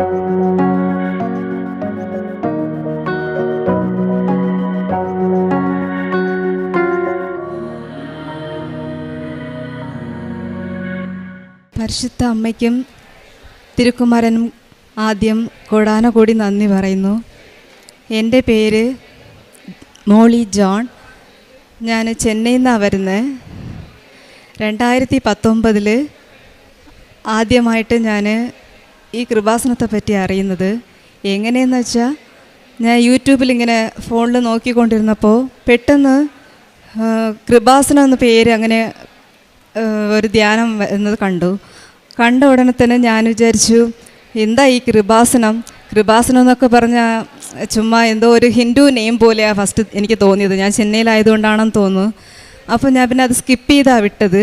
പരിശുദ്ധ അമ്മയ്ക്കും തിരുക്കുമാരനും ആദ്യം കൊടാന കൂടി നന്ദി പറയുന്നു. എന്റെ പേര് മോളി ജോൺ. ഞാൻ ചെന്നൈയിൽ നിന്നാണ് വരുന്നത് രണ്ടായിരത്തി പത്തൊമ്പതിൽ ആദ്യമായിട്ട് ഞാൻ ഈ കൃപാസനത്തെ പറ്റി അറിയുന്നത് എങ്ങനെയെന്ന് വെച്ചാൽ ഞാൻ യൂട്യൂബിൽ ഇങ്ങനെ ഫോണിൽ നോക്കിക്കൊണ്ടിരുന്നപ്പോൾ പെട്ടെന്ന് കൃപാസനം എന്ന പേര് അങ്ങനെ ഒരു ധ്യാനം എന്നത് കണ്ടു. കണ്ട ഉടനെ തന്നെ ഞാൻ വിചാരിച്ചു എന്താ ഈ കൃപാസനം? കൃപാസനം എന്നൊക്കെ പറഞ്ഞാൽ ചുമ്മാ എന്തോ ഒരു ഹിന്ദു നെയിം പോലെയാണ് ഫസ്റ്റ് എനിക്ക് തോന്നിയത്. ഞാൻ ചെന്നൈയിലായതുകൊണ്ടാണെന്ന് തോന്നുന്നു. അപ്പോൾ ഞാൻ പിന്നെ അത് സ്കിപ്പ് ചെയ്താണ് വിട്ടത്.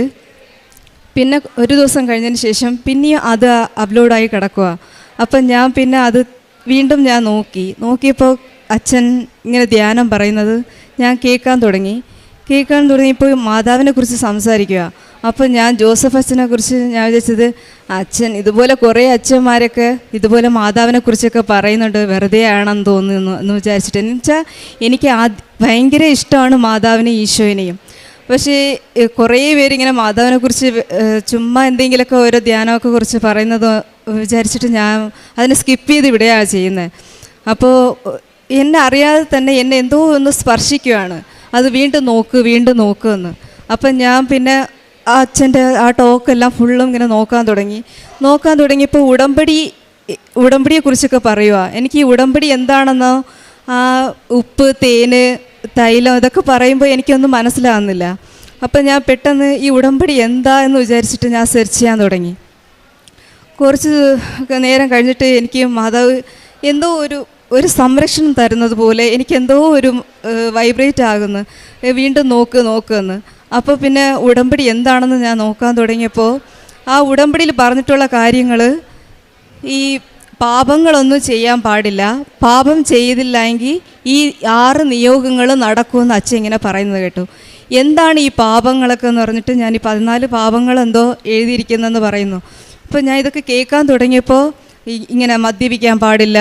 പിന്നെ ഒരു ദിവസം കഴിഞ്ഞതിന് ശേഷം പിന്നെയും അത് അപ്ലോഡായി കിടക്കുക അപ്പം ഞാൻ പിന്നെ അത് വീണ്ടും ഞാൻ നോക്കി. നോക്കിയപ്പോൾ അച്ഛൻ ഇങ്ങനെ ധ്യാനം പറയുന്നത് ഞാൻ കേൾക്കാൻ തുടങ്ങി. കേൾക്കാൻ തുടങ്ങിയപ്പോൾ മാതാവിനെ കുറിച്ച് സംസാരിക്കുക അപ്പോൾ ഞാൻ ജോസഫ് അച്ഛനെ കുറിച്ച് ഞാൻ വിചാരിച്ചത് അച്ഛൻ ഇതുപോലെ കുറേ അച്ഛന്മാരൊക്കെ ഇതുപോലെ മാതാവിനെ കുറിച്ചൊക്കെ പറയുന്നുണ്ട് വെറുതെ ആണെന്ന് തോന്നുന്നു എന്ന് വിചാരിച്ചിട്ട്. എന്ന് വെച്ചാൽ എനിക്ക് ആ ഭയങ്കര ഇഷ്ടമാണ് മാതാവിനെയും ഈശോയിനെയും പക്ഷേ കുറേ പേരിങ്ങനെ മാതാവിനെക്കുറിച്ച് കുറിച്ച് ചുമ്മാ എന്തെങ്കിലുമൊക്കെ ഓരോ ധ്യാനമൊക്കെ കുറിച്ച് പറയുന്നത് വിചാരിച്ചിട്ട് ഞാൻ അതിനെ സ്കിപ്പ് ചെയ്ത് ഇവിടെയാണ് ചെയ്യുന്നത് അപ്പോൾ എന്നെ അറിയാതെ തന്നെ എന്നെ എന്തോ ഒന്ന് സ്പർശിക്കുകയാണ് അത് വീണ്ടും നോക്ക് വീണ്ടും നോക്ക് എന്ന്. അപ്പം ഞാൻ പിന്നെ ആ അച്ഛന്റെ ആ ടോക്കെല്ലാം ഫുള്ളും ഇങ്ങനെ നോക്കാൻ തുടങ്ങി. നോക്കാൻ തുടങ്ങിയപ്പോൾ ഉടമ്പടി ഉടമ്പടിയെക്കുറിച്ചൊക്കെ പറയുക എനിക്ക് ഈ ഉടമ്പടി എന്താണെന്നോ ആ ഉപ്പ് തേന് തൈലം ഇതൊക്കെ പറയുമ്പോൾ എനിക്കൊന്നും മനസ്സിലാവുന്നില്ല. അപ്പം ഞാൻ പെട്ടെന്ന് ഈ ഉടമ്പടി എന്താ എന്ന് വിചാരിച്ചിട്ട് ഞാൻ സെർച്ച് ചെയ്യാൻ തുടങ്ങി. കുറച്ച് നേരം കഴിഞ്ഞിട്ട് എനിക്ക് മാതാവ് എന്തോ ഒരു ഒരു സംരക്ഷണം തരുന്നത് പോലെ എനിക്കെന്തോ ഒരു വൈബ്രേറ്റ് ആകുന്നു. വീണ്ടും നോക്ക് നോക്കുമെന്ന് അപ്പോൾ പിന്നെ ഉടമ്പടി എന്താണെന്ന് ഞാൻ നോക്കാൻ തുടങ്ങിയപ്പോൾ ആ ഉടമ്പടിയിൽ പറഞ്ഞിട്ടുള്ള കാര്യങ്ങൾ ഈ പാപങ്ങളൊന്നും ചെയ്യാൻ പാടില്ല. പാപം ചെയ്തില്ല എങ്കിൽ ഈ ആറ് നിയോഗങ്ങൾ നടക്കുമെന്ന് അച്ഛൻ ഇങ്ങനെ പറയുന്നത് കേട്ടു. എന്താണ് ഈ പാപങ്ങളൊക്കെ എന്ന് പറഞ്ഞിട്ട് ഞാൻ ഈ പതിനാല് പാപങ്ങൾ എന്തോ എഴുതിയിരിക്കുന്നതെന്ന് പറയുന്നു. അപ്പോൾ ഞാൻ ഇതൊക്കെ കേൾക്കാൻ തുടങ്ങിയപ്പോൾ ഇങ്ങനെ മദ്യപിക്കാൻ പാടില്ല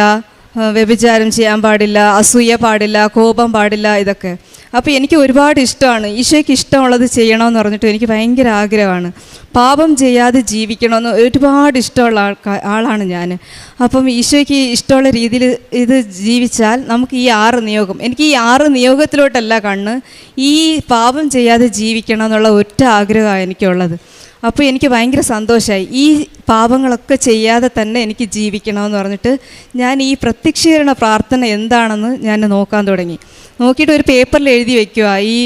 വ്യഭിചാരം ചെയ്യാൻ പാടില്ല അസൂയ പാടില്ല കോപം പാടില്ല ഇതൊക്കെ. അപ്പോൾ എനിക്ക് ഒരുപാട് ഇഷ്ടമാണ്. ഈശോയ്ക്ക് ഇഷ്ടമുള്ളത് ചെയ്യണമെന്ന് പറഞ്ഞിട്ട് എനിക്ക് ഭയങ്കര ആഗ്രഹമാണ്. പാപം ചെയ്യാതെ ജീവിക്കണമെന്ന് ഒരുപാട് ഇഷ്ടമുള്ള ആൾക്കാ ആളാണ് ഞാൻ. അപ്പം ഈശോയ്ക്ക് ഇഷ്ടമുള്ള രീതിയിൽ ഇത് ജീവിച്ചാൽ നമുക്ക് ഈ ആറ് നിയോഗം. എനിക്ക് ഈ ആറ് നിയോഗത്തിലോട്ടല്ല കണ്ണ്. ഈ പാപം ചെയ്യാതെ ജീവിക്കണം എന്നുള്ള ഒറ്റ ആഗ്രഹമാണ് എനിക്കുള്ളത്. അപ്പോൾ എനിക്ക് ഭയങ്കര സന്തോഷമായി ഈ പാപങ്ങളൊക്കെ ചെയ്യാതെ തന്നെ എനിക്ക് ജീവിക്കണമെന്ന് പറഞ്ഞിട്ട് ഞാൻ ഈ പ്രത്യക്ഷീകരണ പ്രാർത്ഥന എന്താണെന്ന് ഞാൻ നോക്കാൻ തുടങ്ങി. നോക്കിയിട്ട് ഒരു പേപ്പറിൽ എഴുതി വയ്ക്കുക ഈ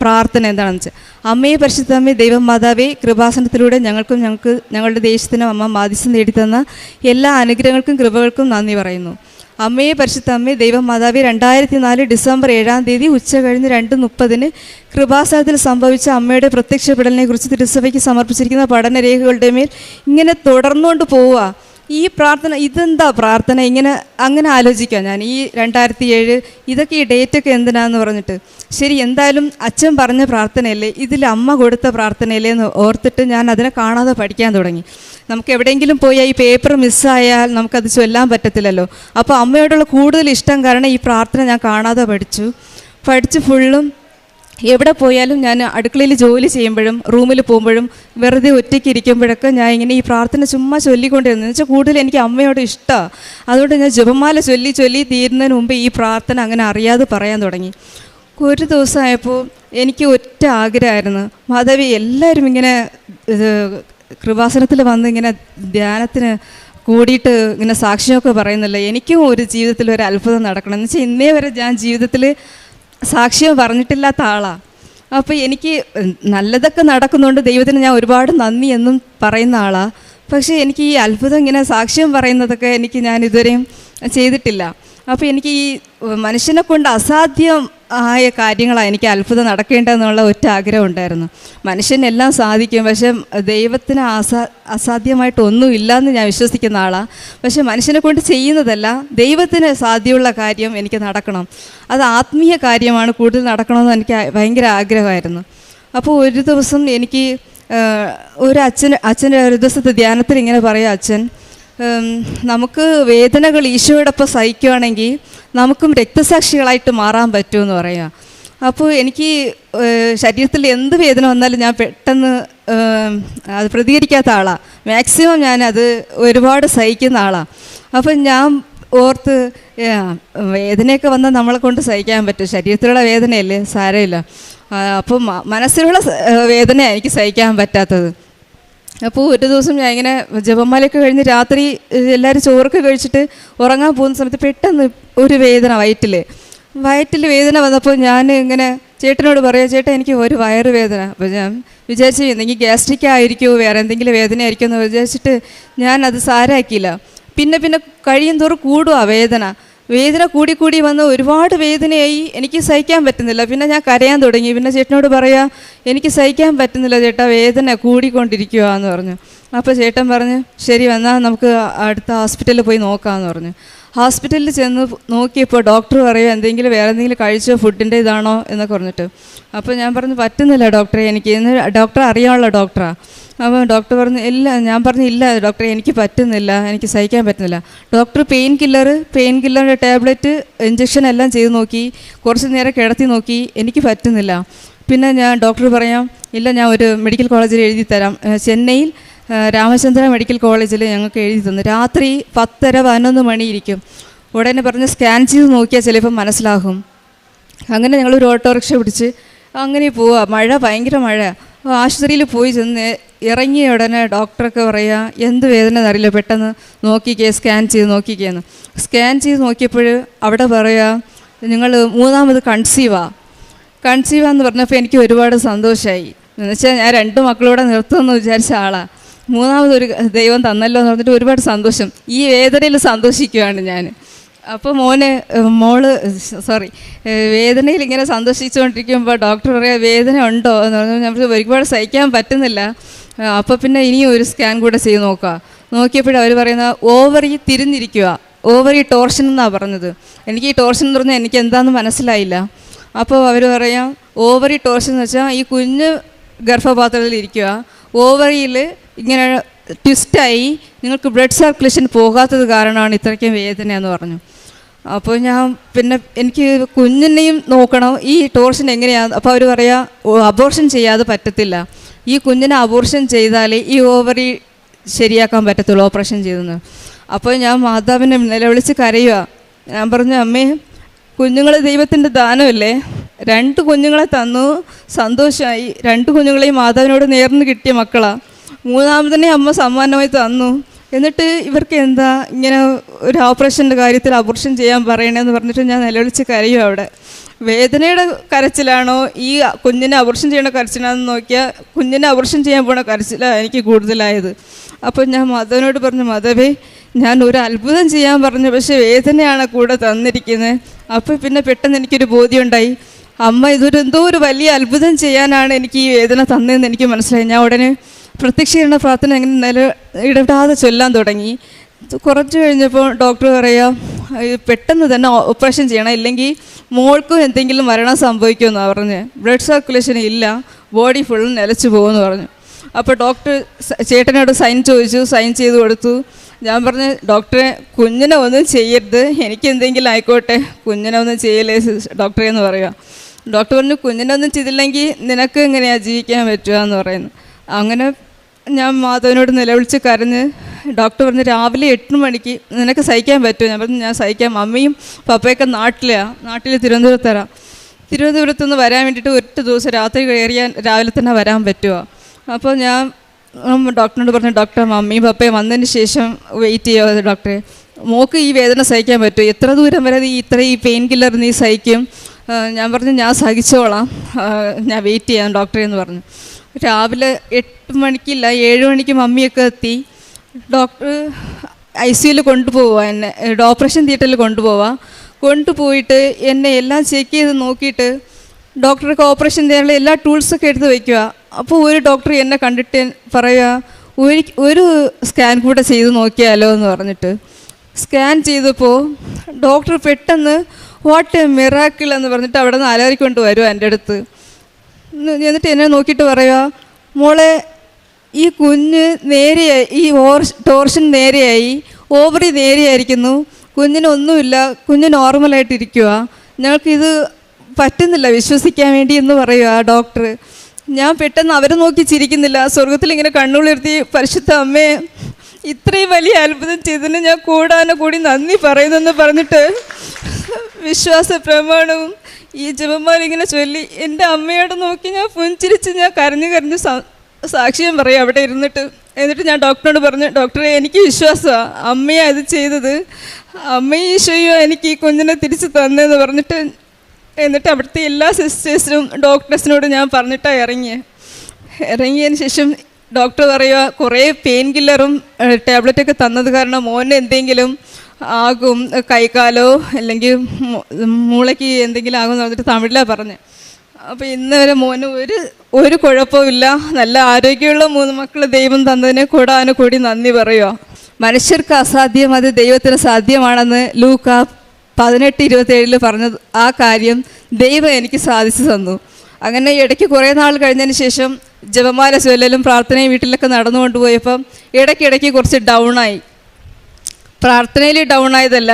പ്രാർത്ഥന എന്താണെന്ന് വെച്ചാൽ അമ്മയെ പരിശുദ്ധമ്മേ ദൈവം മാതാവേ കൃപാസനത്തിലൂടെ ഞങ്ങൾക്കും ഞങ്ങൾക്ക് ഞങ്ങളുടെ ദേശത്തിനും അമ്മ മാതിസം നേടിത്തന്ന എല്ലാ അനുഗ്രഹങ്ങൾക്കും കൃപകൾക്കും നന്ദി പറയുന്നു. അമ്മയെ പരിശുദ്ധ അമ്മേ ദൈവമാതാവി രണ്ടായിരത്തി നാല് ഡിസംബർ ഏഴാം തീയതി ഉച്ച കഴിഞ്ഞ് രണ്ട് മുപ്പതിന് കൃപാസനത്തിൽ സംഭവിച്ച അമ്മയുടെ പ്രത്യക്ഷപ്പെടലിനെ കുറിച്ച് തിരുസഭയ്ക്ക് സമർപ്പിച്ചിരിക്കുന്ന പഠനരേഖകളുടെ മേൽ ഇങ്ങനെ തുടർന്നുകൊണ്ട് പോവുക. ഈ പ്രാർത്ഥന ഇതെന്താ പ്രാർത്ഥന? ഇങ്ങനെ അങ്ങനെ ആലോചിക്കാം ഞാൻ. ഈ രണ്ടായിരത്തി ഏഴ് ഇതൊക്കെ ഈ ഡേറ്റൊക്കെ എന്തിനാന്ന് പറഞ്ഞിട്ട്. ശരി എന്തായാലും അച്ഛൻ പറഞ്ഞ പ്രാർത്ഥനയല്ലേ ഇതിൽ അമ്മ കൊടുത്ത പ്രാർത്ഥനയല്ലേ എന്ന് ഓർത്തിട്ട് ഞാൻ അതിനെ കാണാതെ പഠിക്കാൻ തുടങ്ങി. നമുക്ക് എവിടെയെങ്കിലും പോയി ഈ പേപ്പർ മിസ്സായാൽ നമുക്കത് ചൊല്ലാൻ പറ്റത്തില്ലല്ലോ. അപ്പോൾ അമ്മയോടുള്ള കൂടുതൽ ഇഷ്ടം കാരണം ഈ പ്രാർത്ഥന ഞാൻ കാണാതെ പഠിച്ചു. പഠിച്ച് ഫുള്ളും എവിടെ പോയാലും ഞാൻ അടുക്കളയിൽ ജോലി ചെയ്യുമ്പോഴും റൂമിൽ പോകുമ്പോഴും വെറുതെ ഒറ്റയ്ക്ക് ഇരിക്കുമ്പോഴൊക്കെ ഞാൻ ഇങ്ങനെ ഈ പ്രാർത്ഥന ചുമ്മാ ചൊല്ലിക്കൊണ്ടിരുന്നു എന്ന് വെച്ചാൽ കൂടുതൽ എനിക്ക് അമ്മയോട് ഇഷ്ടമാണ് അതുകൊണ്ട് ഞാൻ ജപമാല ചൊല്ലി ചൊല്ലി തീരുന്നതിന് മുമ്പ് ഈ പ്രാർത്ഥന അങ്ങനെ അറിയാതെ പറയാൻ തുടങ്ങി. ഒരു ദിവസമായപ്പോൾ എനിക്ക് ഒറ്റ ആഗ്രഹമായിരുന്നു. മാധവി എല്ലാവരും ഇങ്ങനെ കൃപാസനത്തിൽ വന്ന് ഇങ്ങനെ ധ്യാനത്തിന് കൂടിയിട്ട് ഇങ്ങനെ സാക്ഷ്യമൊക്കെ പറയുന്നില്ല? എനിക്കും ഒരു ജീവിതത്തിൽ ഒരു അത്ഭുതം നടക്കണം. എന്ന് വെച്ചാൽ ഇന്നേ വരെ ഞാൻ ജീവിതത്തിൽ സാക്ഷ്യം പറഞ്ഞിട്ടില്ലാത്ത ആളാണ് അപ്പോൾ എനിക്ക് നല്ലതൊക്കെ നടക്കുന്നുണ്ട് ദൈവത്തിന് ഞാൻ ഒരുപാട് നന്ദി എന്നും പറയുന്ന ആളാണ് പക്ഷേ എനിക്ക് ഈ അത്ഭുതം ഇങ്ങനെ സാക്ഷ്യം പറയുന്നതൊക്കെ എനിക്ക് ഞാൻ ഇതുവരെയും ചെയ്തിട്ടില്ല. അപ്പോൾ എനിക്ക് ഈ മനുഷ്യനെ കൊണ്ട് അസാധ്യം ആയ കാര്യങ്ങളാണ് എനിക്ക് അത്ഭുതം നടക്കേണ്ടതെന്നുള്ള ഒറ്റ ആഗ്രഹം ഉണ്ടായിരുന്നു. മനുഷ്യനെല്ലാം സാധിക്കും പക്ഷെ ദൈവത്തിന് അസാ അസാധ്യമായിട്ട് ഒന്നും ഇല്ലയെന്ന് ഞാൻ വിശ്വസിക്കുന്ന ആളാണ് പക്ഷെ മനുഷ്യനെ കൊണ്ട് ചെയ്യുന്നതല്ല ദൈവത്തിന് സാധ്യമുള്ള കാര്യം എനിക്ക് നടക്കണം. അത് ആത്മീയ കാര്യമാണ് കൂടുതൽ നടക്കണമെന്ന് എനിക്ക് ഭയങ്കര ആഗ്രഹമായിരുന്നു. അപ്പോൾ ഒരു ദിവസം എനിക്ക് ഒരു അച്ഛൻ അച്ഛന്റെ ഒരു ദിവസത്തെ ധ്യാനത്തിൽ ഇങ്ങനെ പറയാം അച്ഛൻ നമുക്ക് വേദനകൾ ഈശോയോടൊപ്പം സഹിക്കുകയാണെങ്കിൽ നമുക്കും രക്തസാക്ഷികളായിട്ട് മാറാൻ പറ്റുമെന്ന് പറയാം അപ്പോൾ എനിക്ക് ശരീരത്തിൽ എന്ത് വേദന വന്നാലും ഞാൻ പെട്ടെന്ന് അത് പ്രതികരിക്കാത്ത ആളാണ് മാക്സിമം ഞാനത് ഒരുപാട് സഹിക്കുന്ന ആളാണ് അപ്പം ഞാൻ ഓർത്ത് വേദനയൊക്കെ വന്നാൽ നമ്മളെ കൊണ്ട് സഹിക്കാൻ പറ്റും. ശരീരത്തിലുള്ള വേദനയല്ലേ? സാരമില്ല. അപ്പം മനസ്സിലുള്ള വേദനയാണ് എനിക്ക് സഹിക്കാൻ പറ്റാത്തത്. അപ്പോൾ ഒരു ദിവസം ഞാൻ ഇങ്ങനെ ജപമാലയൊക്കെ കഴിഞ്ഞ് രാത്രി എല്ലാവരും ചോറൊക്കെ കഴിച്ചിട്ട് ഉറങ്ങാൻ പോകുന്ന സമയത്ത് പെട്ടെന്ന് ഒരു വേദന വയറ്റിൽ വയറ്റിൽ വേദന വന്നപ്പോൾ ഞാൻ ഇങ്ങനെ ചേട്ടനോട് പറയാം ചേട്ടാ എനിക്ക് ഒരു വയറ് വേദന. അപ്പോൾ ഞാൻ വിചാരിച്ചു എന്തെങ്കിലും ഗ്യാസ്ട്രിക് ആയിരിക്കുമോ വേറെ എന്തെങ്കിലും വേദന ആയിരിക്കുമോ എന്ന് വിചാരിച്ചിട്ട് ഞാൻ അത് സാരാക്കിയില്ല. പിന്നെ പിന്നെ കഴിയും തോറും കൂടുക വേദന. വേദന കൂടി കൂടി വന്ന് ഒരുപാട് വേദനയായി. എനിക്ക് സഹിക്കാൻ പറ്റുന്നില്ല. പിന്നെ ഞാൻ കരയാൻ തുടങ്ങി. പിന്നെ ചേട്ടനോട് പറയാ എനിക്ക് സഹിക്കാൻ പറ്റുന്നില്ല ചേട്ടാ വേദന കൂടിക്കൊണ്ടിരിക്കുക എന്ന് പറഞ്ഞു. അപ്പോൾ ചേട്ടൻ പറഞ്ഞു ശരി വന്നാൽ നമുക്ക് അടുത്ത ഹോസ്പിറ്റലിൽ പോയി നോക്കാമെന്ന് പറഞ്ഞു. ഹോസ്പിറ്റലിൽ ചെന്ന് നോക്കിയപ്പോൾ ഡോക്ടർ പറയുക എന്തെങ്കിലും വേറെ എന്തെങ്കിലും കഴിച്ചോ? ഫുഡിന്റെ ഇതാണോ? എന്നൊക്കെ പറഞ്ഞിട്ട്. അപ്പോൾ ഞാൻ പറഞ്ഞു പറ്റുന്നില്ല ഡോക്ടറെ എനിക്ക് ഇന്ന് ഡോക്ടർ അറിയാനുള്ള ഡോക്ടറാണ് അപ്പോൾ ഡോക്ടർ പറഞ്ഞു ഇല്ല ഞാൻ പറഞ്ഞു ഇല്ല ഡോക്ടറെ എനിക്ക് പറ്റുന്നില്ല എനിക്ക് സഹിക്കാൻ പറ്റുന്നില്ല. ഡോക്ടർ പെയിൻ കില്ലർ പെയിൻ കില്ലറിന്റെ ടാബ്ലറ്റ് ഇഞ്ചക്ഷൻ എല്ലാം ചെയ്ത് നോക്കി കുറച്ച് നേരം കിടത്തി നോക്കി എനിക്ക് പറ്റുന്നില്ല. പിന്നെ ഞാൻ ഡോക്ടർ പറയാം ഇല്ല ഞാൻ ഒരു മെഡിക്കൽ കോളേജിൽ എഴുതി തരാം. ചെന്നൈയിൽ രാമചന്ദ്ര മെഡിക്കൽ കോളേജിൽ ഞങ്ങൾക്ക് എഴുതി തന്നു. രാത്രി പത്തര പതിനൊന്ന് മണിയിരിക്കും. ഉടനെ പറഞ്ഞ് സ്കാൻ ചെയ്ത് നോക്കിയാൽ ചിലപ്പോൾ മനസ്സിലാകും. അങ്ങനെ ഞങ്ങളൊരു ഓട്ടോറിക്ഷ പിടിച്ച് അങ്ങനെ പോവാ. മഴ ഭയങ്കര മഴ ആശുപത്രിയിൽ പോയി ചെന്ന് ഇറങ്ങിയ ഉടനെ ഡോക്ടറൊക്കെ പറയുക എന്ത് വേദന എന്നറിയില്ല പെട്ടെന്ന് നോക്കിക്കേ സ്കാൻ ചെയ്ത് നോക്കിക്കേന്ന് സ്കാൻ ചെയ്ത് നോക്കിയപ്പോൾ അവിടെ പറയുക നിങ്ങൾ മൂന്നാമത് കൺസീവാ. കൺസീവ് എന്ന് പറഞ്ഞപ്പോൾ എനിക്ക് ഒരുപാട് സന്തോഷമായി എന്നുവെച്ചാൽ ഞാൻ രണ്ട് മക്കളൂടെ നിർത്തുമെന്ന് വിചാരിച്ച ആളാണ് മൂന്നാമതൊരു ദൈവം തന്നല്ലോ എന്ന് പറഞ്ഞിട്ട് ഒരുപാട് സന്തോഷം. ഈ വേദനയിൽ സന്തോഷിക്കുകയാണ് ഞാൻ. അപ്പോൾ മോന് മോൾ സോറി വേദനയിൽ ഇങ്ങനെ സന്തോഷിച്ചുകൊണ്ടിരിക്കുമ്പോൾ ഡോക്ടർ പറയാം വേദന ഉണ്ടോ? എന്ന് പറഞ്ഞു ഞാൻ ഒരുപാട് സഹിക്കാൻ പറ്റുന്നില്ല. അപ്പോൾ പിന്നെ ഇനിയും ഒരു സ്കാൻ കൂടെ ചെയ്ത് നോക്കുക. നോക്കിയപ്പോഴും അവർ പറയുന്ന ഈ തിരിഞ്ഞിരിക്കുക. ഓവർ ഈ ടോർഷൻ എന്നാണ് പറഞ്ഞത്. എനിക്ക് ഈ ടോർഷൻ എന്ന് പറഞ്ഞാൽ എനിക്ക് എന്താണെന്ന് മനസ്സിലായില്ല. അപ്പോൾ അവർ പറയാം ഓവർ ഈ ടോർഷൻ എന്ന് വെച്ചാൽ ഈ കുഞ്ഞ് ഗർഭപാത്രത്തിൽ ഇരിക്കുക. ഓവറിയിൽ ഇങ്ങനെ ട്വിസ്റ്റായി നിങ്ങൾക്ക് ബ്ലഡ് സർക്കുലേഷൻ പോകാത്തത് കാരണമാണ് ഇത്രയ്ക്കും വേദന എന്ന് പറഞ്ഞു. അപ്പോൾ ഞാൻ പിന്നെ എനിക്ക് കുഞ്ഞിനെയും നോക്കണം. ഈ ടോർഷൻ എങ്ങനെയാണ് അപ്പോൾ അവർ പറയാ അബോർഷൻ ചെയ്യാതെ പറ്റത്തില്ല. ഈ കുഞ്ഞിനെ അബോർഷൻ ചെയ്താലേ ഈ ഓവറി ശരിയാക്കാൻ പറ്റത്തുള്ളൂ ഓപ്പറേഷൻ ചെയ്തെന്ന്. അപ്പോൾ ഞാൻ മാതാവിനെ നിലവിളിച്ച് കരയുക ഞാൻ പറഞ്ഞു അമ്മേ കുഞ്ഞുങ്ങൾ ദൈവത്തിന്റെ ദാനമല്ലേ? രണ്ട് കുഞ്ഞുങ്ങളെ തന്നു. സന്തോഷമായി രണ്ട് കുഞ്ഞുങ്ങളെയും മാതാവിനോട് നേർന്ന് കിട്ടിയ മക്കളാണ് മൂന്നാമതിനെ അമ്മ സമ്മാനമായി തന്നു. എന്നിട്ട് ഇവർക്ക് എന്താ ഇങ്ങനെ ഒരു ഓപ്പറേഷന്റെ കാര്യത്തിൽ അബോർഷൻ ചെയ്യാൻ പറയണേന്ന് പറഞ്ഞിട്ട് ഞാൻ നിലവിളിച്ച് കരയും അവിടെ. വേദനയുടെ കരച്ചിലാണോ? ഈ കുഞ്ഞിനെ അബോർഷൻ ചെയ്യണ കരച്ചിലാണെന്ന് നോക്കിയാൽ കുഞ്ഞിനെ അബോർഷൻ ചെയ്യാൻ പോണ കരച്ചിലാണ് എനിക്ക് കൂടുതലായത്. അപ്പോൾ ഞാൻ മധവനോട് പറഞ്ഞു മധവേ ഞാൻ ഒരു അത്ഭുതം ചെയ്യാൻ പറഞ്ഞു പക്ഷേ വേദനയാണ് കൂടെ തന്നിരിക്കുന്നത് അപ്പോൾ പിന്നെ പെട്ടെന്ന് എനിക്കൊരു ബോധ്യമുണ്ടായി. അമ്മ ഇതൊരു എന്തോ ഒരു വലിയ അത്ഭുതം ചെയ്യാനാണ് എനിക്ക് ഈ വേദന തന്നതെന്ന് എനിക്ക് മനസ്സിലായി. ഞാൻ ഉടനെ പ്രത്യക്ഷീകരണ പ്രാർത്ഥന എങ്ങനെ നില ഇടപെടാതെ ചൊല്ലാൻ തുടങ്ങി. കുറച്ച് കഴിഞ്ഞപ്പോൾ ഡോക്ടർ പറയുക പെട്ടെന്ന് തന്നെ ഓപ്പറേഷൻ ചെയ്യണം. ഇല്ലെങ്കിൽ മോൾക്കും എന്തെങ്കിലും മരണം സംഭവിക്കുമെന്നാണ് പറഞ്ഞ്. ബ്ലഡ് സർക്കുലേഷൻ ഇല്ല. ബോഡി ഫുൾ നിലച്ചു പോകുമെന്ന് പറഞ്ഞു. അപ്പോൾ ഡോക്ടർ ചേട്ടനോട് സൈൻ ചോദിച്ചു. സൈൻ ചെയ്ത് കൊടുത്തു. ഞാൻ പറഞ്ഞു ഡോക്ടറെ കുഞ്ഞിനെ ഒന്നും ചെയ്യരുത്. എനിക്ക് എന്തെങ്കിലും ആയിക്കോട്ടെ. കുഞ്ഞിനെ ഒന്നും ചെയ്യലേ ഡോക്ടറെ എന്ന് പറയുക ഡോക്ടർ പറഞ്ഞു കുഞ്ഞിനൊന്നും ചെയ്തില്ലെങ്കിൽ നിനക്ക് എങ്ങനെയാണ് ജീവിക്കാൻ പറ്റുക എന്ന് പറയുന്നു. അങ്ങനെ ഞാൻ മാധവനോട് നിലവിളിച്ച് കരഞ്ഞ് ഡോക്ടർ പറഞ്ഞ് രാവിലെ എട്ട് മണിക്ക് നിനക്ക് സഹിക്കാൻ പറ്റുമോ? ഞാൻ പറഞ്ഞു ഞാൻ സഹിക്കാം. അമ്മയും പപ്പയൊക്കെ നാട്ടിലാണ് നാട്ടിൽ തിരുവനന്തപുരത്തരാം തിരുവനന്തപുരത്ത് നിന്ന് വരാൻ വേണ്ടിയിട്ട് ഒറ്റ ദിവസം രാത്രി കയറിയാൻ രാവിലെ തന്നെ വരാൻ പറ്റുമോ? അപ്പോൾ ഞാൻ ഡോക്ടറിനോട് പറഞ്ഞു ഡോക്ടർ മമ്മിയും പപ്പയും വന്നതിന് ശേഷം വെയിറ്റ് ചെയ്യുമോ ഡോക്ടറെ മോക്ക് ഈ വേദന സഹിക്കാൻ പറ്റുമോ? എത്ര ദൂരം വരെ നീ ഇത്ര ഈ പെയിൻ കില്ലർ നീ സഹിക്കും? ഞാൻ പറഞ്ഞു ഞാൻ സഹിച്ചോളാം. ഞാൻ വെയിറ്റ് ചെയ്യാം ഡോക്ടറെ എന്ന് പറഞ്ഞു. രാവിലെ എട്ട് മണിക്കില്ല ഏഴ് മണിക്ക് മമ്മിയൊക്കെ എത്തി. ഡോക്ടർ ഐ സിയിൽ കൊണ്ടുപോവുക എന്നെ ഓപ്പറേഷൻ തിയേറ്ററിൽ കൊണ്ടുപോവുക കൊണ്ടുപോയിട്ട് എന്നെ എല്ലാം ചെക്ക് ചെയ്ത് നോക്കിയിട്ട് ഡോക്ടർക്ക് ഓപ്പറേഷൻ ചെയ്യാനുള്ള എല്ലാ ടൂൾസൊക്കെ എടുത്ത് വയ്ക്കുക അപ്പോൾ ഒരു ഡോക്ടർ എന്നെ കണ്ടിട്ട് പറയുക ഒരു ഒരു സ്കാൻ കൂടെ ചെയ്ത് നോക്കിയാലോ എന്ന് പറഞ്ഞിട്ട്. സ്കാൻ ചെയ്തപ്പോൾ ഡോക്ടർ പെട്ടെന്ന് വാട്ട് എ മിറാക്കിൾ എന്ന് പറഞ്ഞിട്ട് അവിടെ നിന്ന് അലറിക്കൊണ്ട് വരും എന്റെ അടുത്ത്. എന്നിട്ട് എന്നെ നോക്കിയിട്ട് പറയുക മോളെ ഈ കുഞ്ഞ് നേരെയായി ഈ ഓർ ടോർഷൻ നേരെയായി ഓവറി നേരെയായിരിക്കുന്നു. കുഞ്ഞിനൊന്നുമില്ല കുഞ്ഞ് നോർമലായിട്ടിരിക്കുക ഞങ്ങൾക്കിത് പറ്റുന്നില്ല വിശ്വസിക്കാൻ വേണ്ടി എന്ന് പറയുക ഡോക്ടർ ഞാൻ പെട്ടെന്ന് അവരെ നോക്കി ചിരിക്കുന്നില്ല. സ്വർഗത്തിൽ ഇങ്ങനെ കണ്ണുളിർത്തി പരിശുദ്ധ അമ്മേ ഇത്രയും വലിയ അത്ഭുതം ചെയ്തതിന് ഞാൻ കൂടാനെ കൂടി നന്ദി പറയുന്നെന്ന് പറഞ്ഞിട്ട് വിശ്വാസ പ്രമാണവും ഈ ജപമാല ഇങ്ങനെ ചൊല്ലി എന്റെ അമ്മയോട് നോക്കി ഞാൻ പുഞ്ചിരിച്ച് ഞാൻ കരഞ്ഞു കരഞ്ഞു സാക്ഷ്യം പറയും അവിടെ ഇരുന്നിട്ട്. എന്നിട്ട് ഞാൻ ഡോക്ടറോട് പറഞ്ഞു ഡോക്ടറെ എനിക്ക് വിശ്വാസമാണ് അമ്മയാണ് ഇത് ചെയ്തത്. അമ്മയും ഈശോയോ എനിക്ക് ഈ കുഞ്ഞിനെ തിരിച്ച് തന്നെന്ന് പറഞ്ഞിട്ട് എന്നിട്ട് അവിടുത്തെ എല്ലാ സിസ്റ്റേഴ്സിനും ഡോക്ടേഴ്സിനോട് ഞാൻ പറഞ്ഞിട്ടാണ് ഇറങ്ങിയത് ഇറങ്ങിയതിന് ശേഷം ഡോക്ടർ പറയുക കുറേ പെയിൻ കില്ലറും ടാബ്ലറ്റൊക്കെ തന്നത് കാരണം മോന് എന്തെങ്കിലും ആകും കൈകാലോ അല്ലെങ്കിൽ മൂളയ്ക്ക് എന്തെങ്കിലും ആകും എന്ന് പറഞ്ഞിട്ട് തമിഴിലാണ് പറഞ്ഞത് അപ്പോൾ ഇന്ന് വരെ മോന് ഒരു ഒരു കുഴപ്പമില്ല നല്ല ആരോഗ്യമുള്ള മൂന്ന് മക്കൾ ദൈവം തന്നതിനെ കൂടാന് കൂടി നന്ദി പറയുക മനുഷ്യർക്ക് അസാധ്യം അത് ദൈവത്തിന് സാധ്യമാണെന്ന് ലൂക്ക പതിനെട്ട് ഇരുപത്തേഴിൽ പറഞ്ഞത്. ആ കാര്യം ദൈവം എനിക്ക് സാധിച്ചു തന്നു. അങ്ങനെ ഇടയ്ക്ക് കുറേ നാൾ കഴിഞ്ഞതിന് ശേഷം ജപമാല ചൊല്ലലും പ്രാർത്ഥനയും വീട്ടിലൊക്കെ നടന്നു കൊണ്ടുപോയപ്പം ഇടയ്ക്കിടയ്ക്ക് കുറച്ച് ഡൗണായി പ്രാർത്ഥനയിൽ ഡൗൺ ആയതല്ല.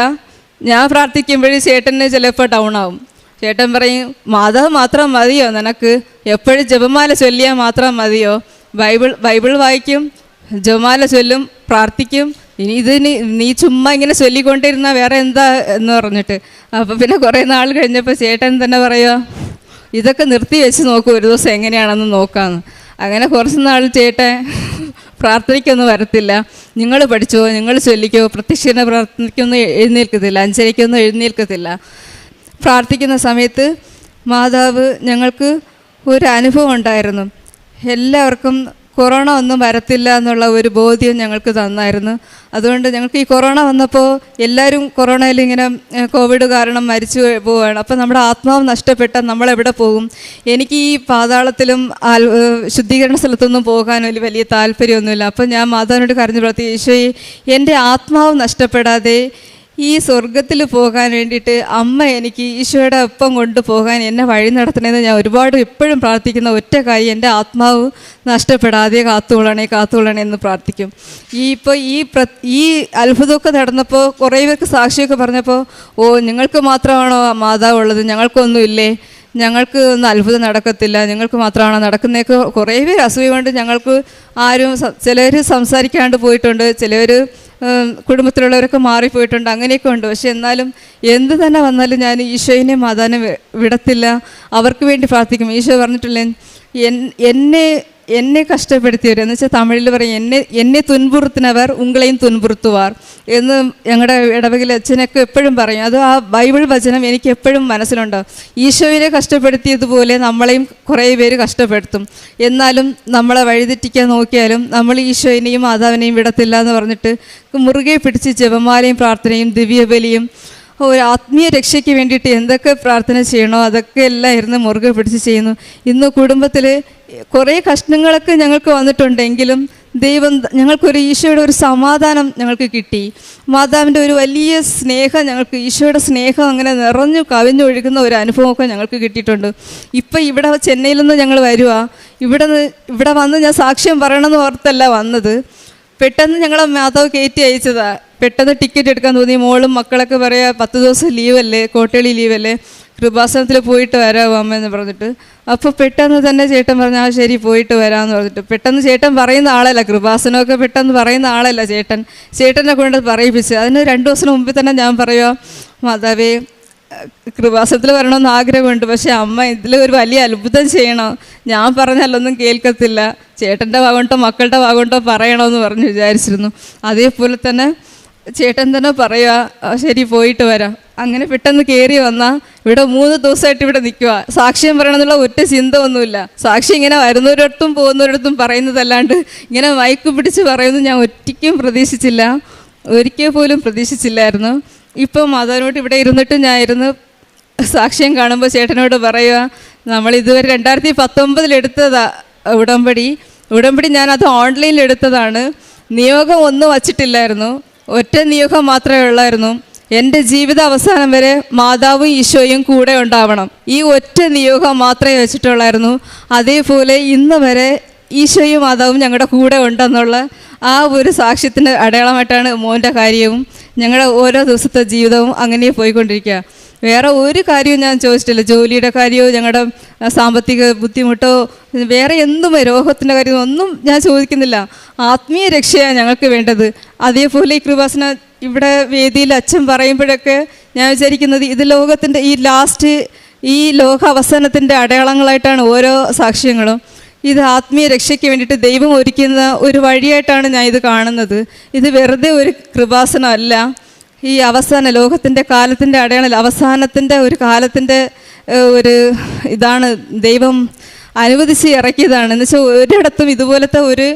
ഞാൻ പ്രാർത്ഥിക്കുമ്പോഴേ ചേട്ടന് ചിലപ്പോൾ ഡൗൺ ആവും. ചേട്ടൻ പറയും മാതാവ് മാത്രം മതിയോ? നിനക്ക് എപ്പോഴും ജപമാല ചൊല്ലിയാൽ മാത്രം മതിയോ? ബൈബിൾ ബൈബിൾ വായിക്കും ജപമാല ചൊല്ലും പ്രാർത്ഥിക്കും. ഇനി ഇത് നീ ചുമ്മാ ഇങ്ങനെ ചൊല്ലിക്കൊണ്ടിരുന്ന വേറെ എന്താ എന്ന് പറഞ്ഞിട്ട്. അപ്പോൾ പിന്നെ കുറേ നാൾ കഴിഞ്ഞപ്പോൾ ചേട്ടൻ തന്നെ പറയുക ഇതൊക്കെ നിർത്തി വെച്ച് നോക്കും ഒരു ദിവസം എങ്ങനെയാണെന്ന് നോക്കാമെന്ന് അങ്ങനെ കുറച്ച് നാൾ ചേട്ടൻ പ്രാർത്ഥനയ്ക്കൊന്നും വരത്തില്ല. നിങ്ങൾ പഠിച്ചോ നിങ്ങൾ ചൊല്ലിക്കോ പ്രത്യക്ഷന പ്രാർത്ഥനയ്ക്കൊന്നും എഴുന്നേൽക്കത്തില്ല അഞ്ചരയ്ക്കൊന്നും എഴുന്നേൽക്കത്തില്ല. പ്രാർത്ഥിക്കുന്ന സമയത്ത് മാതാവ് ഞങ്ങൾക്ക് ഒരു അനുഭവം ഉണ്ടായിരുന്നു. എല്ലാവർക്കും കൊറോണ ഒന്നും വരത്തില്ല എന്നുള്ള ഒരു ബോധ്യം ഞങ്ങൾക്ക് തന്നായിരുന്നു. അതുകൊണ്ട് ഞങ്ങൾക്ക് ഈ കൊറോണ വന്നപ്പോൾ എല്ലാവരും കൊറോണയിൽ ഇങ്ങനെ കോവിഡ് കാരണം മരിച്ചു പോവുകയാണ് അപ്പോൾ നമ്മുടെ ആത്മാവ് നഷ്ടപ്പെട്ടാൽ നമ്മളെവിടെ പോകും? എനിക്ക് ഈ പാതാളത്തിലും ശുദ്ധീകരണ സ്ഥലത്തൊന്നും പോകാൻ വലിയ വലിയ താല്പര്യമൊന്നുമില്ല. അപ്പോൾ ഞാൻ മാതാവിനോട് കരഞ്ഞു പ്രാർത്ഥി ഈശോയെ എന്റെ ആത്മാവ് നഷ്ടപ്പെടാതെ ഈ സ്വർഗത്തിൽ പോകാൻ വേണ്ടിയിട്ട് അമ്മ എനിക്ക് ഈശോയുടെ ഒപ്പം കൊണ്ടുപോകാൻ എന്നെ വഴി നടത്തണമെന്ന് ഞാൻ ഒരുപാട് എപ്പോഴും പ്രാർത്ഥിക്കുന്ന ഒറ്റ കാര്യം എന്റെ ആത്മാവ് നഷ്ടപ്പെടാതെ കാത്തുകൊള്ളണേ കാത്തുകൊള്ളണേ എന്ന് പ്രാർത്ഥിക്കും. ഈ ഇപ്പോൾ ഈ പ്ര ഈ അത്ഭുതമൊക്കെ നടന്നപ്പോൾ കുറേ പേർക്ക് സാക്ഷിയൊക്കെ പറഞ്ഞപ്പോൾ ഓ നിങ്ങൾക്ക് മാത്രമാണോ മാതാവ് ഉള്ളത്? ഞങ്ങൾക്കൊന്നുമില്ലേ? ഞങ്ങൾക്ക് ഒന്നും അത്ഭുതം നടക്കത്തില്ല. ഞങ്ങൾക്ക് മാത്രമാണ് നടക്കുന്നതൊക്കെ കുറേ പേര് അസൂയ കൊണ്ട് ഞങ്ങൾക്ക് ആരും ചിലർ സംസാരിക്കാണ്ട് പോയിട്ടുണ്ട്. ചിലർ കുടുംബത്തിലുള്ളവരൊക്കെ മാറിപ്പോയിട്ടുണ്ട്. അങ്ങനെയൊക്കെ ഉണ്ട്. പക്ഷെ എന്നാലും എന്ത് തന്നെ വന്നാലും ഞാൻ ഈശോയിനെ മാതാനം വിടത്തില്ല. അവർക്ക് വേണ്ടി പ്രാർത്ഥിക്കും. ഈശോ പറഞ്ഞിട്ടില്ലേ എന്നെ എന്നെ കഷ്ടപ്പെടുത്തിയവർ എന്ന് വെച്ചാൽ തമിഴിൽ പറയും എന്നെ എന്നെ തുൻപുറുത്തിനവർ ഉങ്ങളെയും തുൻപുറുത്തുവാർ എന്ന് ഞങ്ങളുടെ ഇടവകിൽ അച്ഛനൊക്കെ എപ്പോഴും പറയും. അത് ആ ബൈബിൾ വചനം എനിക്ക് എപ്പോഴും മനസ്സിലുണ്ടാവും ഈശോവിനെ കഷ്ടപ്പെടുത്തിയതുപോലെ നമ്മളെയും കുറേ പേര് കഷ്ടപ്പെടുത്തും. എന്നാലും നമ്മളെ വഴിതെറ്റിക്കാൻ നോക്കിയാലും നമ്മൾ ഈശോയിനെയും മാതാവിനെയും വിടത്തില്ല എന്ന് പറഞ്ഞിട്ട് മുറുകെ പിടിച്ച് ജപമാലയും പ്രാർത്ഥനയും ദിവ്യബലിയും ഒരു ആത്മീയ രക്ഷയ്ക്ക് വേണ്ടിയിട്ട് എന്തൊക്കെ പ്രാർത്ഥന ചെയ്യണോ അതൊക്കെ എല്ലാം ഇരുന്ന് മുറുകെ പിടിച്ച് ചെയ്യുന്നു. ഇന്ന് കുടുംബത്തിൽ കുറേ കഷ്ണങ്ങളൊക്കെ ഞങ്ങൾക്ക് വന്നിട്ടുണ്ടെങ്കിലും ദൈവം ഞങ്ങൾക്കൊരു ഈശോയുടെ ഒരു സമാധാനം ഞങ്ങൾക്ക് കിട്ടി. മാതാവിന്റെ ഒരു വലിയ സ്നേഹം ഞങ്ങൾക്ക് ഈശോയുടെ സ്നേഹം അങ്ങനെ നിറഞ്ഞു കവിഞ്ഞൊഴുകുന്ന ഒരു അനുഭവമൊക്കെ ഞങ്ങൾക്ക് കിട്ടിയിട്ടുണ്ട്. ഇപ്പം ഇവിടെ ചെന്നൈയിൽ നിന്ന് ഞങ്ങൾ വരുക ഇവിടെ ഇവിടെ വന്ന് ഞാൻ സാക്ഷ്യം പറയണമെന്ന് ഓർത്തല്ല വന്നത്. പെട്ടെന്ന് ഞങ്ങളെ മാതാവ് കയറ്റി അയച്ചതാണ് പെട്ടെന്ന് ടിക്കറ്റ് എടുക്കാൻ തോന്നി. മോളും മക്കളൊക്കെ പറയുക പത്ത് ദിവസം ലീവല്ലേ കോട്ടളി ലീവല്ലേ കൃപാസനത്തിൽ പോയിട്ട് വരാമോ അമ്മ എന്ന് പറഞ്ഞിട്ട്. അപ്പോൾ പെട്ടെന്ന് തന്നെ ചേട്ടൻ പറഞ്ഞു ആ ശരി പോയിട്ട് വരാമെന്ന് പറഞ്ഞിട്ട്. പെട്ടെന്ന് ചേട്ടൻ പറയുന്ന ആളല്ല കൃപാസനമൊക്കെ പെട്ടെന്ന് പറയുന്ന ആളല്ല ചേട്ടൻ. ചേട്ടനെ കൊണ്ട് പറയിപ്പിച്ച്. അതിന് രണ്ട് ദിവസം മുമ്പ് തന്നെ ഞാൻ പറയുക മാതാവേ കൃപാസനത്തിൽ വരണമെന്ന് ആഗ്രഹമുണ്ട് പക്ഷേ അമ്മ ഇതിൽ ഒരു വലിയ അത്ഭുതം ചെയ്യണം. ഞാൻ പറഞ്ഞാലൊന്നും കേൾക്കത്തില്ല. ചേട്ടന്റെ ഭാഗമുണ്ടോ മക്കളുടെ ഭാഗമുണ്ടോ പറയണമെന്ന് പറഞ്ഞ് വിചാരിച്ചിരുന്നു. അതേപോലെ തന്നെ ചേട്ടൻ തന്നെ പറയുക ശരി പോയിട്ട് വരാം. അങ്ങനെ പെട്ടെന്ന് കയറി വന്നാൽ ഇവിടെ മൂന്ന് ദിവസമായിട്ട് ഇവിടെ നിൽക്കുക സാക്ഷ്യം പറയണമെന്നുള്ള ഒറ്റ ചിന്ത ഒന്നുമില്ല സാക്ഷി ഇങ്ങനെ വരുന്നവരടുത്തും പോകുന്നവരടുത്തും പറയുന്നതല്ലാണ്ട് ഇങ്ങനെ മയക്ക് പിടിച്ച് പറയുന്നത് ഞാൻ ഒറ്റയ്ക്കും പ്രതീക്ഷിച്ചില്ല. ഒരിക്കൽ പോലും പ്രതീക്ഷിച്ചില്ലായിരുന്നു. ഇപ്പം മാതാവിനോട് ഇവിടെ ഇരുന്നിട്ട് ഞാൻ ഇരുന്ന് സാക്ഷ്യം കാണുമ്പോൾ ചേട്ടനോട് പറയുക നമ്മൾ ഇതുവരെ രണ്ടായിരത്തി പത്തൊമ്പതിലെടുത്തതാ ഉടമ്പടി. ഉടമ്പടി ഞാനത് ഓൺലൈനിൽ എടുത്തതാണ്. നിയോഗം ഒന്നും വച്ചിട്ടില്ലായിരുന്നു. ഒറ്റ നിയോഗം മാത്രമേ ഉള്ളായിരുന്നു. എന്റെ ജീവിത അവസാനം വരെ മാതാവും ഈശോയും കൂടെ ഉണ്ടാവണം. ഈ ഒറ്റ നിയോഗം മാത്രമേ വെച്ചിട്ടുള്ളായിരുന്നു. അതേപോലെ ഇന്ന് വരെ ഈശോയും മാതാവും ഞങ്ങളുടെ കൂടെ ഉണ്ടെന്നുള്ള ആ ഒരു സാക്ഷ്യത്തിന്റെ അടയാളമായിട്ടാണ് മോന്റെ കാര്യവും ഞങ്ങളുടെ ഓരോ ദിവസത്തെ ജീവിതവും അങ്ങനെ പോയിക്കൊണ്ടിരിക്കുക. വേറെ ഒരു കാര്യവും ഞാൻ ചോദിച്ചിട്ടില്ല. ജോലിയുടെ കാര്യമോ ഞങ്ങളുടെ സാമ്പത്തിക ബുദ്ധിമുട്ടോ വേറെ എന്തും രോഗത്തിന്റെ കാര്യം ഒന്നും ഞാൻ ചോദിക്കുന്നില്ല. ആത്മീയ രക്ഷയാണ് ഞങ്ങൾക്ക് വേണ്ടത്. അതേപോലെ ഈ കൃപാസന ഇവിടെ വേദിയിൽ അച്ഛൻ പറയുമ്പോഴൊക്കെ ഞാൻ വിചാരിക്കുന്നത് ഇത് ലോകത്തിന്റെ ഈ ലാസ്റ്റ് ഈ ലോക അവസാനത്തിന്റെ അടയാളങ്ങളായിട്ടാണ് ഓരോ സാക്ഷ്യങ്ങളും. ഇത് ആത്മീയ രക്ഷയ്ക്ക് വേണ്ടിയിട്ട് ദൈവം ഒരുക്കുന്ന ഒരു വഴിയായിട്ടാണ് ഞാൻ ഇത് കാണുന്നത്. ഇത് വെറുതെ ഒരു കൃപാസനമല്ല ഈ അവസാന ലോകത്തിന്റെ കാലത്തിന്റെ അടയാളം അവസാനത്തിന്റെ ഒരു കാലത്തിന്റെ ഒരു ഇതാണ് ദൈവം അനുവദിച്ച് ഇറക്കിയതാണ്. എന്ന് വെച്ചാൽ ഒരിടത്തും ഇതുപോലത്തെ ഒരു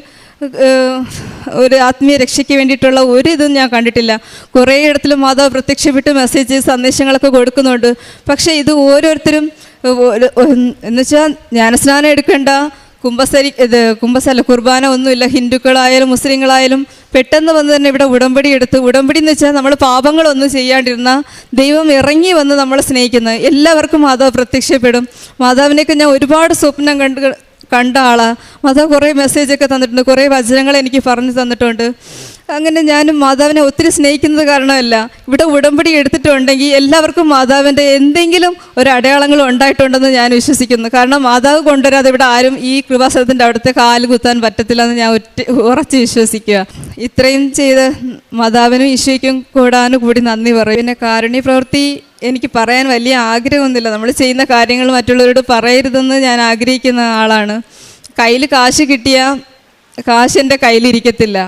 ഒരു ആത്മീയ രക്ഷയ്ക്ക് വേണ്ടിയിട്ടുള്ള ഒരു ഇതും ഞാൻ കണ്ടിട്ടില്ല. കുറേ ഇടത്തിൽ മാതാവ് പ്രത്യക്ഷപ്പെട്ട് മെസ്സേജ് സന്ദേശങ്ങളൊക്കെ കൊടുക്കുന്നുണ്ട്. പക്ഷേ ഇത് ഓരോരുത്തരും എന്നുവെച്ചാൽ എന്ന് വെച്ചാൽ ജ്ഞാനസ്നാനം എടുക്കേണ്ട കുംഭസരി ഇത് കുംഭസല കുർബാന ഒന്നുമില്ല. ഹിന്ദുക്കളായാലും മുസ്ലിങ്ങളായാലും പെട്ടെന്ന് വന്ന് തന്നെ ഇവിടെ ഉടമ്പടി എടുത്ത് ഉടമ്പടി എന്ന് വെച്ചാൽ നമ്മൾ പാപങ്ങളൊന്നും ചെയ്യാണ്ടിരുന്ന ദൈവം ഇറങ്ങി വന്ന് നമ്മളെ സ്നേഹിക്കുന്നത് എല്ലാവർക്കും മാതാവ് പ്രത്യക്ഷപ്പെടും. മാതാവിനെയൊക്കെ ഞാൻ ഒരുപാട് സ്വപ്നം കണ്ട് കണ്ട ആളാണ് മാതാവ് കുറേ മെസ്സേജൊക്കെ തന്നിട്ടുണ്ട് കുറേ വചനങ്ങൾ എനിക്ക് പറഞ്ഞു തന്നിട്ടുണ്ട്. അങ്ങനെ ഞാൻ മാതാവിനെ ഒത്തിരി സ്നേഹിക്കുന്നത് കാരണമല്ല. ഇവിടെ ഉടമ്പടി എടുത്തിട്ടുണ്ടെങ്കിൽ എല്ലാവർക്കും മാതാവിന്റെ എന്തെങ്കിലും ഒരു അടയാളങ്ങൾ ഉണ്ടായിട്ടുണ്ടെന്ന് ഞാൻ വിശ്വസിക്കുന്നു. കാരണം മാതാവ് കൊണ്ടുവരാതെ ഇവിടെ ആരും ഈ കൃപാസനത്തിന്റെ അവിടുത്തെ കാൽ കുത്താൻ പറ്റത്തില്ലെന്ന് ഞാൻ ഒറ്റ ഉറച്ച് വിശ്വസിക്കുക. ഇത്രയും ചെയ്ത് മാതാവിനും ഈശോയ്ക്കും കൂടാനും കൂടി നന്ദി പറയും. പിന്നെ കാരുണ്യ പ്രവൃത്തി എനിക്ക് പറയാൻ വലിയ ആഗ്രഹമൊന്നുമില്ല. നമ്മൾ ചെയ്യുന്ന കാര്യങ്ങൾ മറ്റുള്ളവരോട് പറയരുതെന്ന് ഞാൻ ആഗ്രഹിക്കുന്ന ആളാണ്. കയ്യിൽ കാശ് കിട്ടിയ കാശ് എന്റെ കയ്യിലിരിക്കത്തില്ല.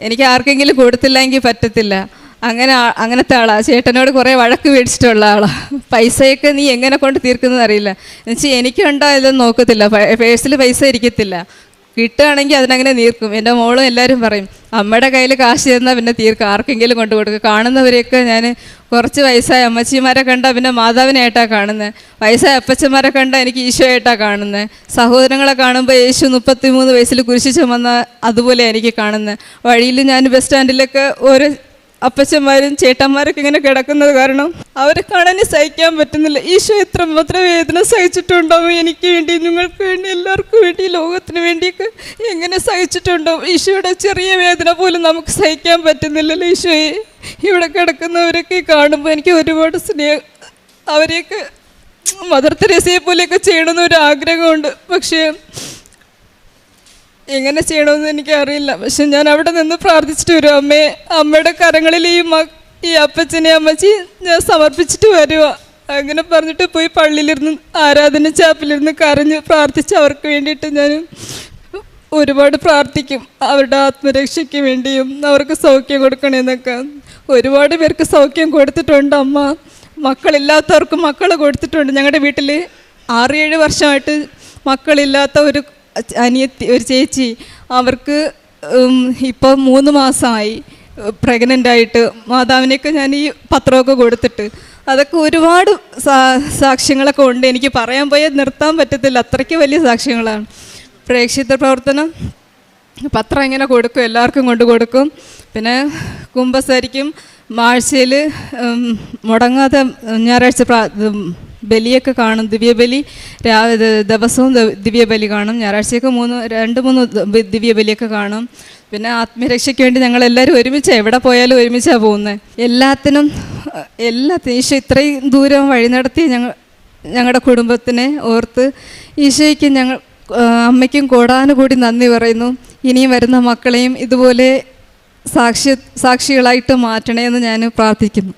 എനിക്ക് ആർക്കെങ്കിലും കൊടുത്തില്ലെങ്കിൽ പറ്റത്തില്ല. അങ്ങനെ അങ്ങനത്തെ ആളാ. ചേട്ടനോട് കുറേ വഴക്ക് മേടിച്ചിട്ടുള്ള ആളാ. പൈസയൊക്കെ നീ എങ്ങനെ കൊണ്ട് തീർക്കുന്നതെന്ന് അറിയില്ല. എന്നുവെച്ചാൽ എനിക്കുണ്ടോ ഇതൊന്നും നോക്കത്തില്ല പേഴ്സിൽ പൈസ ഇരിക്കത്തില്ല. കിട്ടുകയാണെങ്കിൽ അതിനങ്ങനെ തീർക്കും. എന്റെ മോളും എല്ലാവരും പറയും അമ്മയുടെ കയ്യിൽ കാശ് തന്നാൽ പിന്നെ തീർക്കും. ആർക്കെങ്കിലും കൊണ്ടു കൊടുക്കും. കാണുന്നവരെയൊക്കെ ഞാൻ കുറച്ച് വയസ്സായ അമ്മച്ചിമാരെ കണ്ടാൽ പിന്നെ മാതാവിനായിട്ടാണ് കാണുന്നത് വയസ്സായ അപ്പച്ചന്മാരെ കണ്ടാൽ എനിക്ക് ഈശോയായിട്ടാണ് കാണുന്നത് സഹോദരങ്ങളെ കാണുമ്പോൾ യേശു മുപ്പത്തി മൂന്ന് വയസ്സിൽ കുരിശ് ചുമന്ന അതുപോലെ എനിക്ക് കാണുന്നത് വഴിയിൽ ഞാൻ ബസ് സ്റ്റാൻഡിലൊക്കെ ഓരോ അപ്പച്ചന്മാരും ചേട്ടന്മാരൊക്കെ ഇങ്ങനെ കിടക്കുന്നത് കാരണം അവരെ കാണാൻ സഹിക്കാൻ പറ്റുന്നില്ല. ഈശോ എത്ര മാത്രം വേദന സഹിച്ചിട്ടുണ്ടാവും എനിക്ക് വേണ്ടി നിങ്ങൾക്ക് വേണ്ടി എല്ലാവർക്കും വേണ്ടി ലോകത്തിന് വേണ്ടിയൊക്കെ എങ്ങനെ സഹിച്ചിട്ടുണ്ടാവും? ഈശോയുടെ ചെറിയ വേദന പോലും നമുക്ക് സഹിക്കാൻ പറ്റുന്നില്ലല്ലോ ഈശോയെ. ഇവിടെ കിടക്കുന്നവരൊക്കെ കാണുമ്പോൾ എനിക്ക് ഒരുപാട് സ്നേഹം. അവരെയൊക്കെ മദർ തെരേസയെ പോലെയൊക്കെ ചെയ്യണമെന്ന് ഒരു ആഗ്രഹമുണ്ട്. പക്ഷേ എങ്ങനെ ചെയ്യണമെന്ന് എനിക്കറിയില്ല. പക്ഷെ ഞാൻ അവിടെ നിന്ന് പ്രാർത്ഥിച്ചിട്ട് വരും. അമ്മയെ അമ്മയുടെ കരങ്ങളിൽ ഈ മ ഈ അപ്പച്ചനെ അമ്മച്ചി ഞാൻ സമർപ്പിച്ചിട്ട് വരുക അങ്ങനെ പറഞ്ഞിട്ട് പോയി പള്ളിയിലിരുന്ന് ആരാധന ചാപ്പിലിരുന്ന് കരഞ്ഞ് പ്രാർത്ഥിച്ച് അവർക്ക് വേണ്ടിയിട്ട് ഞാൻ ഒരുപാട് പ്രാർത്ഥിക്കും. അവരുടെ ആത്മരക്ഷയ്ക്ക് വേണ്ടിയും അവർക്ക് സൗഖ്യം കൊടുക്കണമെന്നൊക്കെ ഒരുപാട് പേർക്ക് സൗഖ്യം കൊടുത്തിട്ടുണ്ട് അമ്മ. മക്കളില്ലാത്തവർക്ക് മക്കൾ കൊടുത്തിട്ടുണ്ട്. ഞങ്ങളുടെ വീട്ടിൽ ആറ് ഏഴ് വർഷമായിട്ട് മക്കളില്ലാത്ത ഒരു അനിയത്തി ഒരു ചേച്ചി അവർക്ക് ഉം, ഇപ്പം മൂന്ന് മാസമായി പ്രഗ്നന്റ് ആയിട്ട് മാതാവിനെയൊക്കെ ഞാൻ ഈ പത്രമൊക്കെ കൊടുത്തിട്ട്. അതൊക്കെ ഒരുപാട് സാക്ഷ്യങ്ങളൊക്കെ ഉണ്ട്. എനിക്ക് പറയാൻ പോയാൽ നിർത്താൻ പറ്റത്തില്ല. അത്രയ്ക്ക് വലിയ സാക്ഷ്യങ്ങളാണ്. പ്രേക്ഷിത പ്രവർത്തനം പത്രം എങ്ങനെ കൊടുക്കും എല്ലാവർക്കും കൊണ്ട് കൊടുക്കും. പിന്നെ കുമ്പസാരിക്കും ആഴ്ചയിൽ മുടങ്ങാതെ ഞായറാഴ്ച പ്രാ- ബലിയൊക്കെ കാണും. ദിവ്യബലി രാവിലെ ദിവസവും ദിവ്യബലി കാണും. ഞായറാഴ്ചയൊക്കെ മൂന്ന് രണ്ട് മൂന്ന് ദിവ്യബലിയൊക്കെ കാണും. പിന്നെ ആത്മരക്ഷയ്ക്ക് വേണ്ടി ഞങ്ങൾ എല്ലാവരും ഒരുമിച്ചാണ് എവിടെ പോയാലും ഒരുമിച്ചാണ് പോകുന്നത് എല്ലാത്തിനും എല്ലാത്തിനും ഈശോ ഇത്രയും ദൂരം വഴി നടത്തി ഞങ്ങൾ ഞങ്ങളുടെ കുടുംബത്തിനെ ഓർത്ത് ഈശോയ്ക്ക് ഞങ്ങൾ അമ്മയ്ക്കും കോടാനുകൂടി നന്ദി പറയുന്നു. ഇനിയും വരുന്ന മക്കളെയും ഇതുപോലെ സാക്ഷി സാക്ഷികളായിട്ട് മാറ്റണേ എന്ന് ഞാൻ പ്രാർത്ഥിക്കുന്നു.